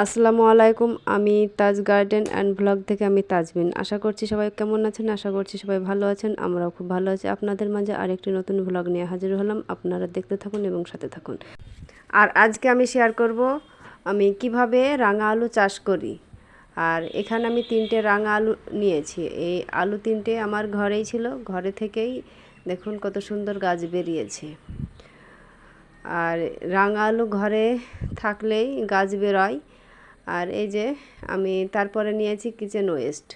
আসসালামু আলাইকুম, আমি তাজ গার্ডেন অ্যান্ড ব্লগ থেকে আমি তাজবিন। আশা করছি সবাই কেমন আছেন? আশা করছি সবাই ভালো আছেন, আমরাও খুব ভালো আছি। আপনাদের মাঝে আরেকটি নতুন ব্লগ নিয়ে হাজির হলাম। আপনারা দেখতে থাকুন এবং সাথে থাকুন। আর আজকে আমি শেয়ার করব, আমি কীভাবে রাঙা আলু চাষ করি। আর এখানে আমি তিনটে রাঙা আলু নিয়েছি। এই আলু তিনটে আমার ঘরেই ছিল। ঘরে থেকেই দেখুন কত সুন্দর গাছ বেরিয়েছে। আর রাঙা আলু ঘরে থাকলেই গাছ বেরোয়। আর এই যে আমি তারপরে নিয়েছি কিচেন ওয়েস্ট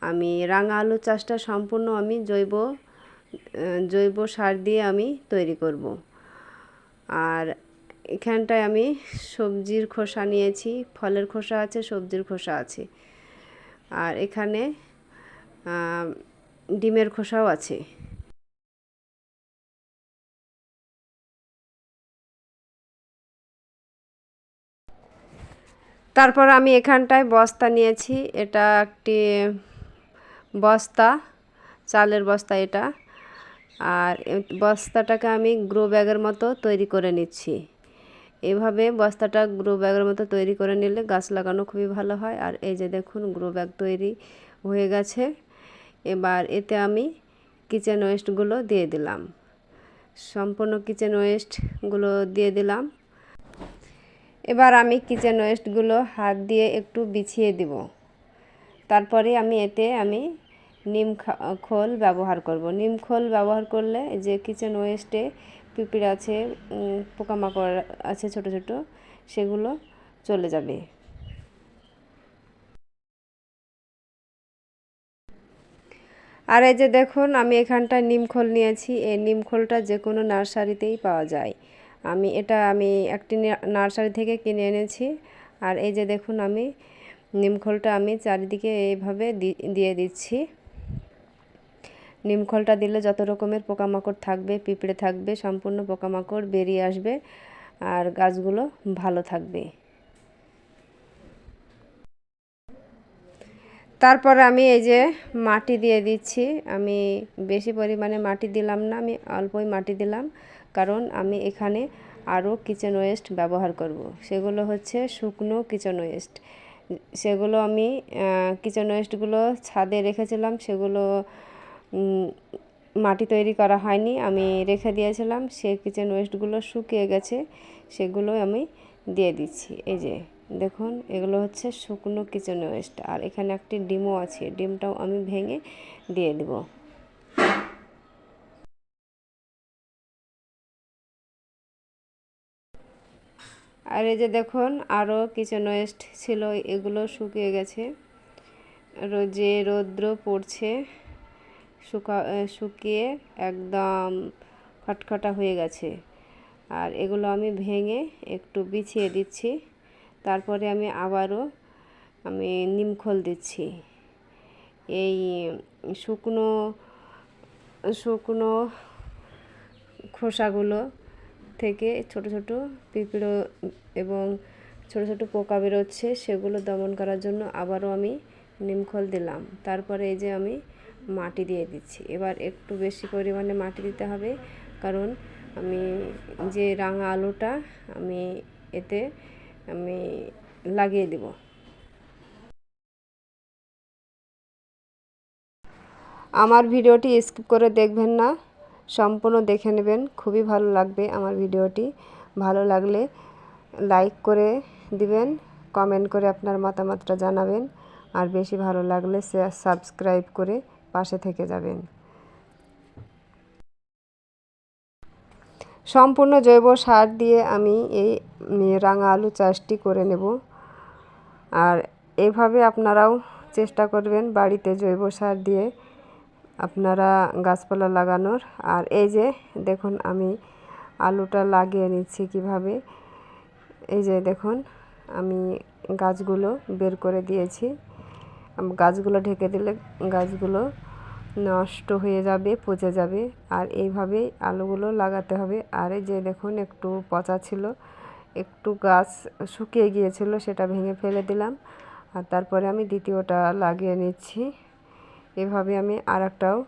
আমি রাঙা আলু চাষটা সম্পূর্ণ আমি জৈব জৈব সার দিয়ে আমি তৈরি করব। আর এখানটায় আমি সবজির খোসা নিয়েছি, ফলের খোসা আছে, সবজির খোসা আছে। আর এখানে ডিমের খোসাও আছে। তারপর আমি এখানটায় বস্তা নিয়েছি। এটা একটি বস্তা, চালের বস্তা এটা। আর বস্তাটাকে আমি গ্রো ব্যাগের মতো তৈরি করে নিচ্ছি। এভাবে বস্তাটা গ্রো ব্যাগের মতো তৈরি করে নিলে গাছ লাগানো খুবই ভালো হয়। আর এই যে দেখুন, গ্রো ব্যাগ তৈরি হয়ে গেছে। এবার এতে আমি কিচেন ওয়েস্টগুলো দিয়ে দিলাম। সম্পূর্ণ কিচেন ওয়েস্টগুলো দিয়ে দিলাম। এবার আমি কিচেন ওয়েস্টগুলো হাত দিয়ে একটু বিছিয়ে দিব। তারপরে আমি এতে আমি নিম খোল ব্যবহার করব। নিম খোল ব্যবহার করলে যে কিচেন ওয়েস্টে পিঁপড়ে আছে পোকামাকড় আছে ছোট ছোট, সেগুলো চলে যাবে। আর এই যে দেখুন, আমি এখানটায় নিমখোল নিয়েছি। এই নিমখোলটা যে কোনো নার্সারিতেই পাওয়া যায়। আমি এটা আমি একটি নার্সারি থেকে কিনে এনেছি। আর এই যে দেখুন আমি নিমখোলটা আমি চারিদিকে এইভাবে দিয়ে দিচ্ছি। নিমখোলটা দিলে যত রকমের পোকামাকড় থাকবে, পিঁপড়ে থাকবে, সম্পূর্ণ পোকামাকড় বেরিয়ে আসবে আর গাছগুলো ভালো থাকবে। তারপর আমি এই যে মাটি দিয়ে দিচ্ছি। আমি বেশি পরিমাণে মাটি দিলাম না, আমি অল্পই মাটি দিলাম। কারণ আমি এখানে আরও কিচেন ওয়েস্ট ব্যবহার করব। সেগুলো হচ্ছে শুকনো কিচেন ওয়েস্ট। সেগুলো আমি কিচেন ওয়েস্টগুলো ছাদে রেখেছিলাম, সেগুলো মাটি তৈরি করা হয়নি, আমি রেখে দিয়েছিলাম, সে কিচেন ওয়েস্টগুলো শুকিয়ে গেছে, সেগুলো আমি দিয়ে দিচ্ছি। এই যে, দেখুন, এগুলো হচ্ছে শুকনো কিচেন ওয়েস্ট। আর এখানে একটি ডিমও আছে, ডিমটাও আমি ভেঙে দিয়ে দেবো। আর এই যে দেখুন, আরও কিচেন ওয়েস্ট ছিল, এগুলো শুকিয়ে গেছে। রোজে রৌদ্র পড়ছে, শুকা শুকিয়ে একদম খটখটা হয়ে গেছে। আর এগুলো আমি ভেঙে একটু বিছিয়ে দিচ্ছি। তারপরে আমি আবারও আমি নিমখোল দিচ্ছি। এই শুকনো শুকনো খোসাগুলো থেকে ছোট ছোট পিঁপড়ো এবং ছোট ছোট পোকা বেরোচ্ছে, সেগুলো দমন করার জন্য আবারও আমি নিমখল দিলাম। তারপরে এই যে আমি মাটি দিয়ে দিচ্ছি। এবার একটু বেশি পরিমাণে মাটি দিতে হবে, কারণ আমি যে রাঙা আলুটা আমি এতে আমি লাগিয়ে দেব। আমার ভিডিওটি স্কিপ করে দেখবেন না। সম্পূর্ণ দেখে নেবেন। খুবই ভালো লাগবে আমার ভিডিওটি। ভালো লাগলে লাইক করে দিবেন, কমেন্ট করে আপনার মতামতটা জানাবেন, আর বেশি ভালো লাগলে সাবস্ক্রাইব করে পাশে থেকে যাবেন। সম্পূর্ণ জৈব সার দিয়ে আমি এই রাঙা আলু চাষটি করে নেব। আর এইভাবে আপনারাও চেষ্টা করবেন বাড়িতে জৈব সার দিয়ে আপনারা গাছপালা লাগানোর। আর এই যে দেখুন, আমি আলুটা লাগিয়ে নিচ্ছি কীভাবে। এই যে দেখুন, আমি গাছগুলো বের করে দিয়েছি। গাছগুলো ঢেকে দিলে গাছগুলো নষ্ট হয়ে যাবে, পচে যাবে। আর এইভাবেই আলুগুলো লাগাতে হবে। আর এই যে দেখুন, একটু পচা ছিল, একটু গাছ শুকিয়ে গিয়েছিল, সেটা ভেঙে ফেলে দিলাম। আর তারপরে আমি দ্বিতীয়টা লাগিয়ে নিচ্ছি। এভাবে আমি আর একটাও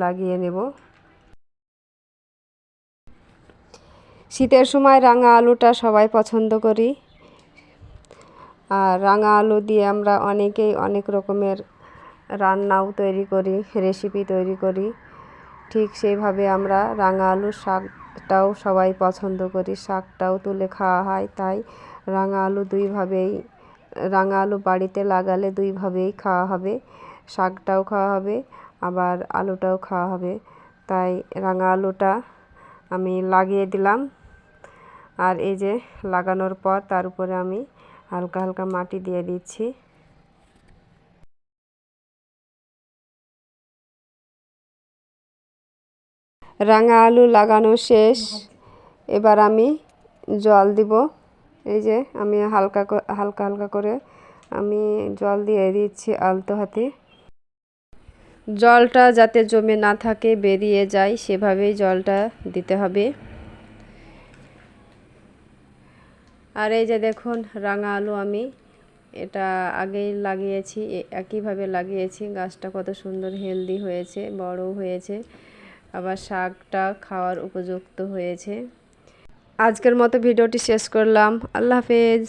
লাগিয়ে নেব। শীতের সময় রাঙা আলুটা সবাই পছন্দ করি। আর রাঙা আলু দিয়ে আমরা অনেকেই অনেক রকমের রান্নাও তৈরি করি রেসিপি তৈরি করি। ঠিক সেইভাবে আমরা রাঙা আলুর শাকটাও সবাই পছন্দ করি, শাকটাও তুলে খাওয়া হয়। তাই রাঙা আলু দুইভাবেই, রাঙা আলু বাড়িতে লাগালে দুইভাবেই খাওয়া হবে। শাকটাও খাওয়া হবে, আবার আলুটাও খাওয়া হবে। তাই রাঙা আলুটা আমি লাগিয়ে দিলাম। আর এই যে লাগানোর পর তার উপরে আমি হালকা হালকা মাটি দিয়ে দিচ্ছি। রাঙা আলু লাগানো শেষ। এবার আমি জল দিব। এই যে আমি হালকা হালকা হালকা করে আমি জল দিয়ে দিচ্ছি আলতো হাতে। জলটা যাতে জমে না থাকে, বেরিয়ে যায়, সেভাবেই জলটা দিতে হবে। আর এই যে দেখুন, রাঙা আলু আমি এটা আগেই লাগিয়েছি একইভাবে লাগিয়েছি। গাছটা কত সুন্দর হেলদি হয়েছে বড় হয়েছে। আবার শাকটা খাওয়ার উপযুক্ত হয়েছে। আজকের মতো ভিডিওটি শেষ করলাম। আল্লাহ হাফেজ।